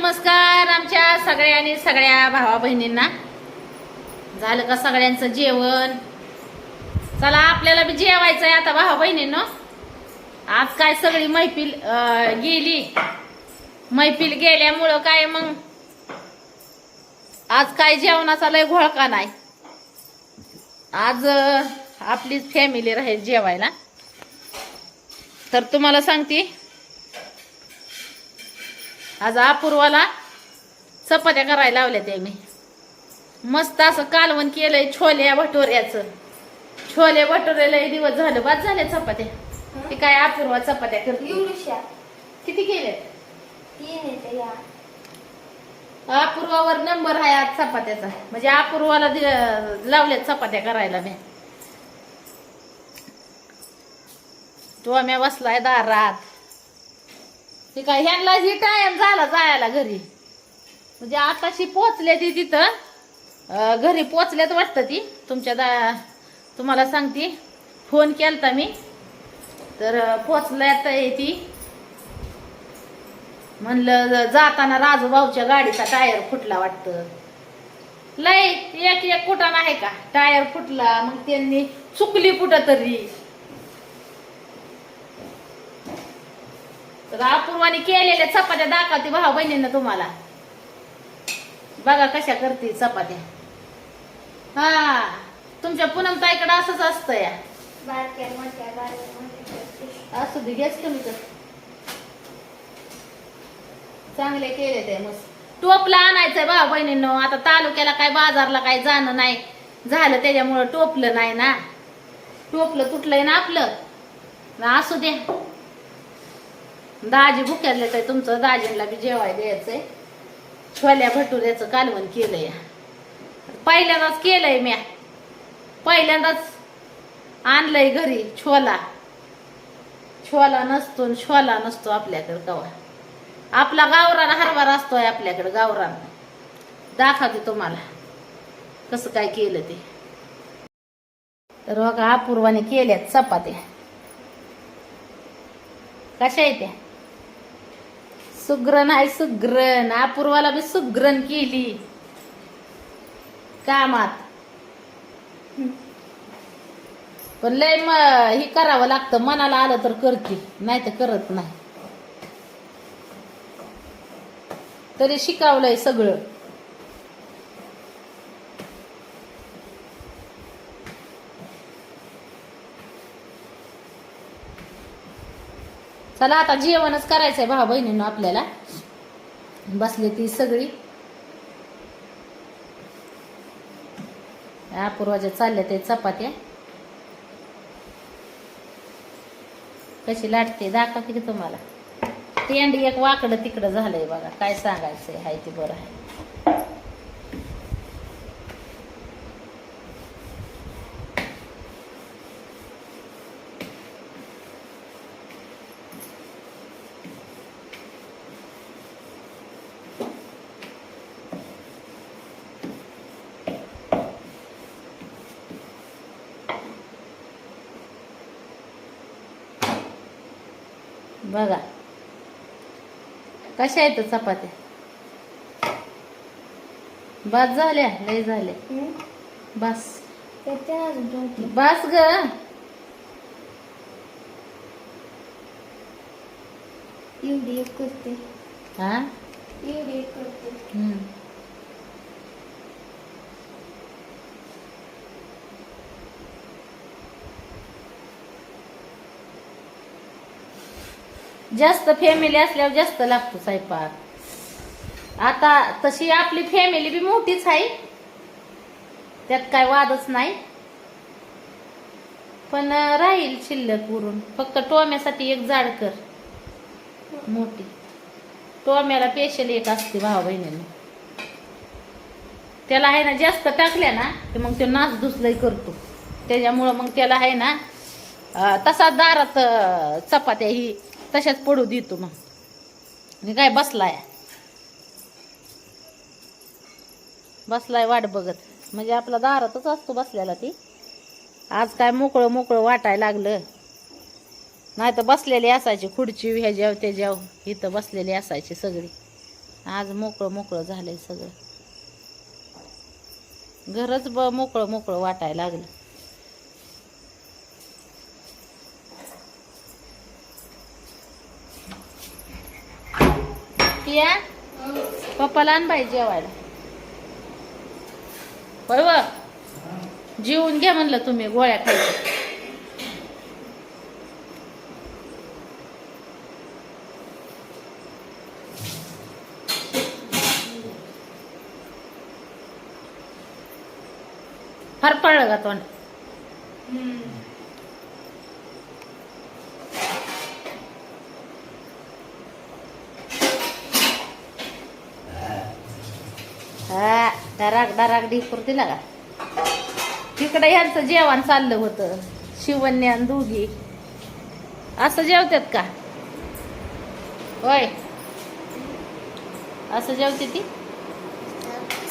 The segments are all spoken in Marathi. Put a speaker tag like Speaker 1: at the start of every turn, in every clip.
Speaker 1: नमस्कार आमच्या सगळ्यांनी सगळ्या भावा बहिणींना. झालं का सगळ्यांचं जेवण? चला आपल्याला बी जेवायचं आहे आता भावा बहिणींनो. आज काय सगळी मैफिल गेली. मैफिल गेल्यामुळं काय मग? आज काय जेवणाचा लय घोळका नाही. आज आपलीच फॅमिली राहील जेवायला. तर तुम्हाला सांगते आज अपूर्वाला चपात्या करायला लावल्या ते मी. मस्त असं कालवण केलंय छोले भटोऱ्याचं. छोले लय दिवस झालं बाद झाले चपात्या. ते काय अपूर्वा चपात्या करते. किती केले अपूर्वावर नंबर आहे आज चपात्याचा. म्हणजे अपूर्वाला दि- लावल्यात चपात्या करायला मी. तो आम्ही बसलाय दारात. ते काय ह्यांना ही झाला जायला घरी. म्हणजे आताशी पोचले ती तिथं. घरी पोचल्यात वाटतं ती. तुमच्या दा तुम्हाला सांगते. फोन केलता मी. तर पोचल्यात आहे ती. म्हणलं जाताना राजूभाऊच्या गाडीचा टायर फुटला वाटतं. लय एक एक कुठं नाही का? टायर फुटला. मग त्यांनी चुकली कुठं तरी. तर अपूर्वाने केलेल्या चपात्या दाखवते भाऊ बहिणींना तुम्हाला. बघा कशा करते चपात्या. हा तुमच्या पूनम ताईकडे असंच असतं या. असू दे घ्याच तुम्ही तर. चांगले केले ते मस्त. टोपला आणायचंय भाऊ बहिणींनो. आता तालुक्याला काय बाजारला काय जाणं नाही. झालं त्याच्यामुळं टोपलं नाही ना. टोपलं तुटलंय ना आपलं. असू दे दाजी भुक्यातले तर तुमचं दाजींना बी जेवाय द्यायचंय. छोल्या भटुऱ्याचं कालवण केलंय. पहिल्यांदाच केलंय म्या. पहिल्यांदाच आणलंय घरी छोला. छोला नसतो छोला नसतो आपल्याकडे कवा. आपला गावरान हरभरा असतोय आपल्याकडे गावरान. दाखवते तुम्हाला. कसं काय केलं ते. तर बघा अपूर्वाने केल्यात चपात्या. कशा आहे त्या? सुग्रण आहे सुग्रण. अपूर्वाला बी सुग्रण केली. कामात. पण लय म हे करावं लागतं. मनाला आलं तर करते. नाही तर करत नाही. तरी शिकावलंय सगळं. चला आता जेवणच करायचंय भाऊ बहिणीनं आपल्याला. बसली ती सगळी. अपूर्वाच्या चालल्या ते चपात्या. कशी लाटते दाखवते की तुम्हाला. टेंड एक वाकडं तिकडं झालंय बघा काय सांगायचंय हाय ते बरं आहे. बघा. कशा आहेत चपात्या? बस झाल्या लय झाल्या? बस. बस ग.
Speaker 2: एवढी एक करते.
Speaker 1: हा?
Speaker 2: करते.
Speaker 1: जास्त फॅमिली असल्यावर जास्त लागतो स्वयंपाक. आता तशी आपली फॅमिली बी मोठीच आहे. त्यात काय वादच नाही. पण राहील शिल्लक उरून फक्त टोम्यासाठी एक जाड कर. मोठी. टोम्याला पेशल एक असते भावा बहिणीने त्याला आहे ना जास्त टाकल्या ना की मग तो नाच दुसलंही करतो. त्याच्यामुळं मग त्याला आहे ना तसा दारात चपात्या ही तशाच पडू देतो मग. काय बसलाय? बसलाय वाट बघत. म्हणजे आपला दारातच असतो बसलेला ती. आज काय मोकळं मोकळं वाटायला लागलं. नाही तर बसलेली असायची खुर्ची ह्याच्याव त्याच्याव इथं बसलेली असायची सगळी. आज मोकळं मोकळं झालंय सगळं. घरच ब मोकळं मोकळं वाटायला लागलं. पिया पप्पाला आण पाहिजे जेवायला. होय व? जेवून घ्या म्हणलं तुम्ही गोळ्या खायच्या. फार पडलं का तोंड? हा डराक डराक ढिपूर दिला का? तिकडे ह्यांचं जेवण चाललं होतं. शिवन्या आणि दोघी. असं जेवतात का? होय. असं जेवते ती?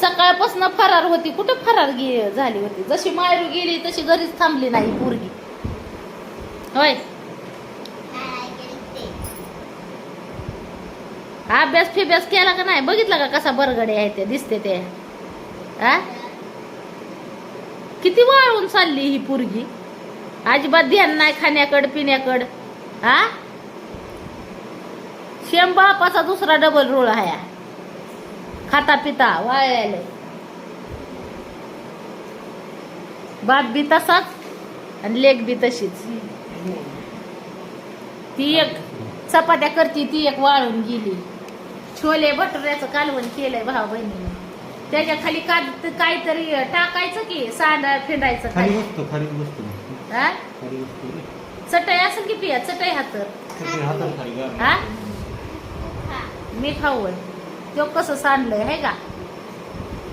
Speaker 1: सकाळपासून फरार होती. कुठं फरार गे झाली होती? जशी मायरू गेली तशी घरीच थांबली नाही पोरगी. होय. अभ्यास फिभ्यास केला का नाही? बघितला का कसा बरगडे आहे ते दिसते ते? आ किती वाळून चालली ही पोरगी? अजिबात ध्यान नाही खाण्याकड पिण्याकड. हा? शेम बापाचा दुसरा डबल रोळ आहे. खाता पिता वाळायला बाप बी तसाच आणि लेख बी तशीच. ती एक चपात्या करती ती एक वाळून गेली. छोले भटुऱ्याचं कालवण केलंय भाऊ बहिणीने. त्याच्याखाली का काहीतरी टाकायचं की सांडा फिंडायचं
Speaker 3: खाली बसतो खाली
Speaker 1: हा?
Speaker 3: बसतो
Speaker 1: चटई असेल की पिया? चटई हात
Speaker 3: खाली हातात खाली गार.
Speaker 1: हा? मी खाऊ होय. तो कसं सांडलंय है का?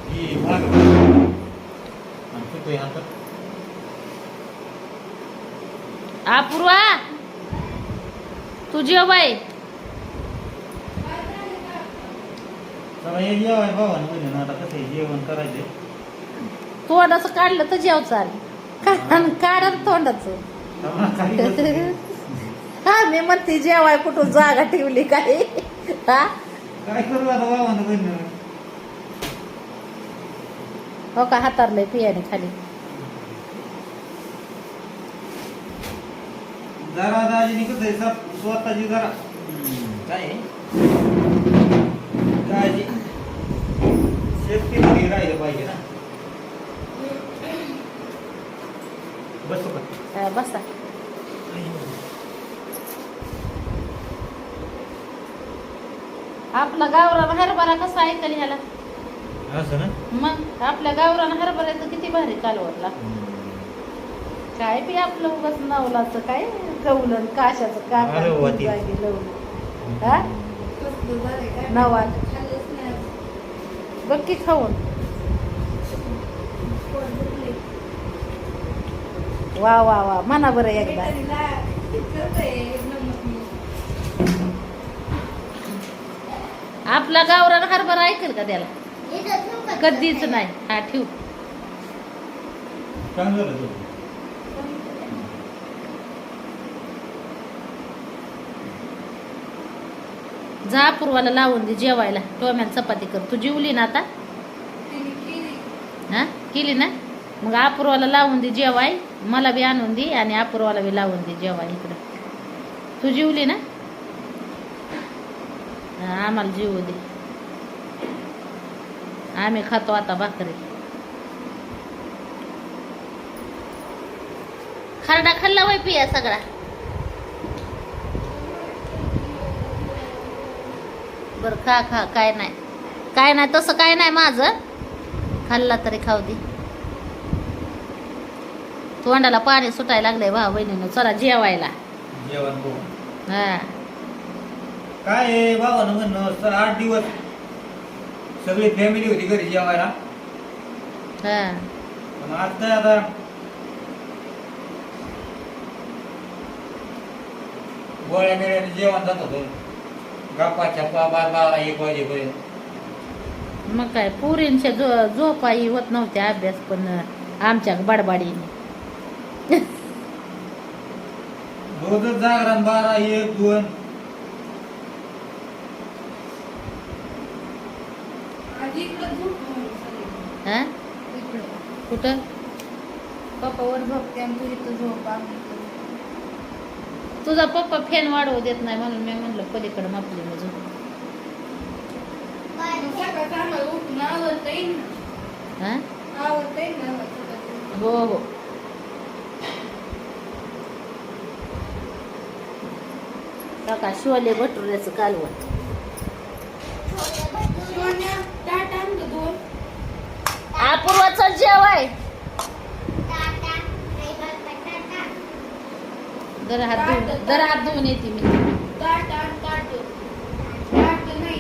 Speaker 3: ही भाग. आणि सुतोय हातात.
Speaker 1: अपूर्वा तू जेव बाई
Speaker 3: चला जेवाय भावानं बहिणीनं आता कसं आहे जेवण करायचे
Speaker 1: तोंडाचं काढलं तर जेव चाल. काढ तोंडाचं.
Speaker 3: बसतो.
Speaker 1: हा मी म्हणते जेवाय कुठून जागा ठेवली काय? हा?
Speaker 3: काय करू आता भावानं बहिणीनं?
Speaker 1: हो का हातारलंय पियाने खाली.
Speaker 3: जरा दाजीने कसं आहे स्वत- स्वतःची जरा. काय? आहे? काळजी सेफ्टी मध्ये राहिलं पाहिजे ना. बसू का?
Speaker 1: बसा. आपला गावरान हरभरा कसा ऐकल ह्याला?
Speaker 3: असं ना?
Speaker 1: मग आपल्या गावरान हरभऱ्याचं किती भारी कालवडला काय बी आपलं उगाच नवलाचं काय? कवलन काशाचं
Speaker 3: अरे वा
Speaker 1: काका
Speaker 3: ती.
Speaker 1: जागी लवलं हा? नवा. बघ की खाऊन. वा वा वा. म्हणा बरं एकदा. आपला गावरान हरभरा ऐकेल का त्याला? कधीच नाही. हा ठेव
Speaker 3: चांगलं झालं तुझं.
Speaker 1: जा पूर्वाला लावून दे जेवायला. टोम्यात चपाती कर. तू जेवली ना आता? हा? केली ना? मग अपूर्वाला लावून दे जेवाय. मला बी आणून दे आणि अपूर्वाला बी लावून दे जेवाय इकडं. तू जेवली ना? आम्हाला जेवू दे. आम्ही खातो आता भाकरी. खरडा खाल्ला वय पिया सगळा? बर खा खा काय नाही. काय नाही तसं काय नाही माझं. खाल्ला तरी खाऊ दे. तोंडाला पाणी सुटायला लागलंय भाऊ बहिणीनं. चला जेवायला.
Speaker 3: जेवण
Speaker 1: हा.
Speaker 3: काय आहे भावानं म्हणणं सर आठ दिवस सगळी फॅमिली होती घरी जेवायला.
Speaker 1: हा.
Speaker 3: पण आज काय आता गोळ्या मिळ्याने जेवण जात होतं. गप्पा छप्पा बार बारा एक वाजेपर्यंत
Speaker 1: मग काय पुरींच्या झो झोपाही होत नव्हत्या अभ्यास पण आमच्या बडबाडीने.
Speaker 3: रोजच जागरण बारा एक दोन.
Speaker 1: हा? कुठं?
Speaker 2: पप्पावर झोपते आणि तू इथं झोप आम्ही इथं.
Speaker 1: तुझा पप्पा फॅन वाढवू देत नाही म्हणून मी म्हणलं पलीकडे मापली
Speaker 2: ना
Speaker 1: हा. हो हो. टाका शिवले भटुऱ्याचं
Speaker 2: दोन.
Speaker 1: अपूर्वाचं जेवाय. दर हात धुवून दर हात धुवून येते मी.
Speaker 2: ताट आण, ताट. ताट नाही,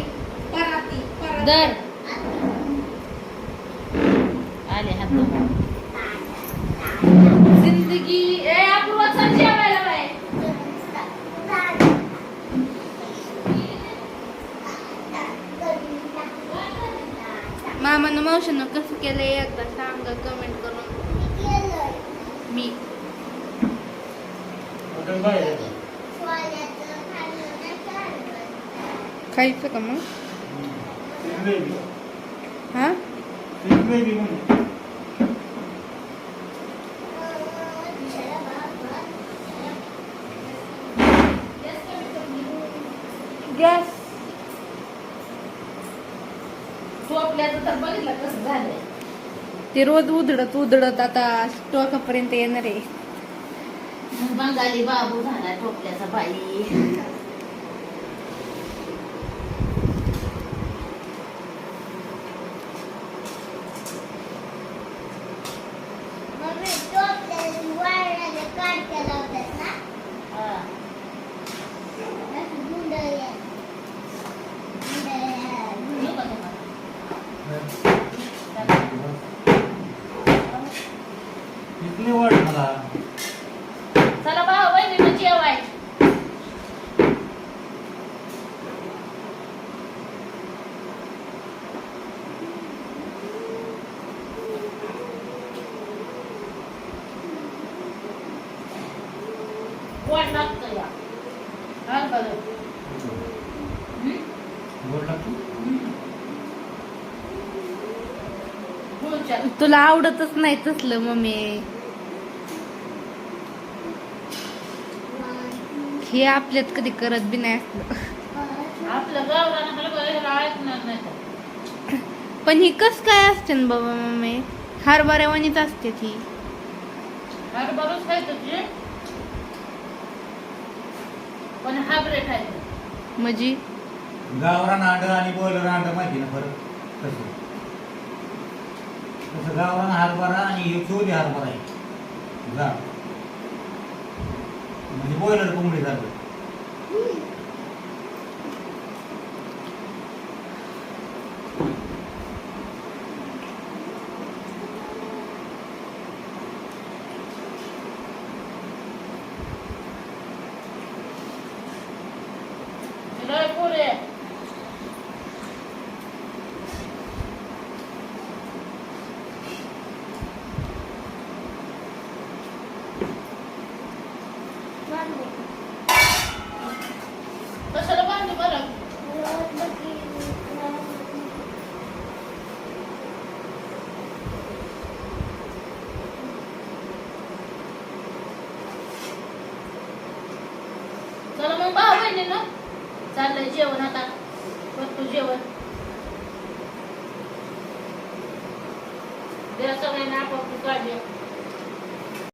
Speaker 2: पराती, पराती.
Speaker 1: दर. आले हात धुवून. जिंदगी. ए जेवायला
Speaker 2: मामानं मावशीनं कसं केलंय एकदा सांगा कमेंट करून. मी. खायचं का मग? हा? गॅस
Speaker 1: तर बघितलं कसं झालंय.
Speaker 2: ते रोज उधडत उधडत आता टोकापर्यंत येणार. आहे
Speaker 1: बंगाली बाबू झाला टोपल्याचा बाई हा. येऊ का तुम्हाला?
Speaker 3: इथली वाट मला
Speaker 1: चला भाऊ बहिणी जेवाय वाट लागतं या. हा बरं. हम्म?
Speaker 3: गोड लागतो.
Speaker 2: तुला आवडतच नाही तसलं मम्मी. हे आपल्यात कधी करत बी नाही असलं.
Speaker 1: आपलं गावरान.
Speaker 2: पण ही कस काय असते ना बाबा मम्मी? हरभऱ्यावानीच असते ती.
Speaker 1: अरे बरंच खायचं तुझे पण हायब्रेड खायचं
Speaker 2: म्हणजे?
Speaker 3: गावरान अंड आणि बॉयलर अंड माहिती ना फरक? कसं तसं गावरान हरभरा आणि हे चोली हरभरा आहे. जा. म्हणजे बॉयलर कोंबडी झालं
Speaker 1: पुरे कशाला बांधली बरं चला मग भाऊ बहिणी ना चाललंय जेवण आता. करतो जेवण. द्या सगळ्यांना आपापली काळजी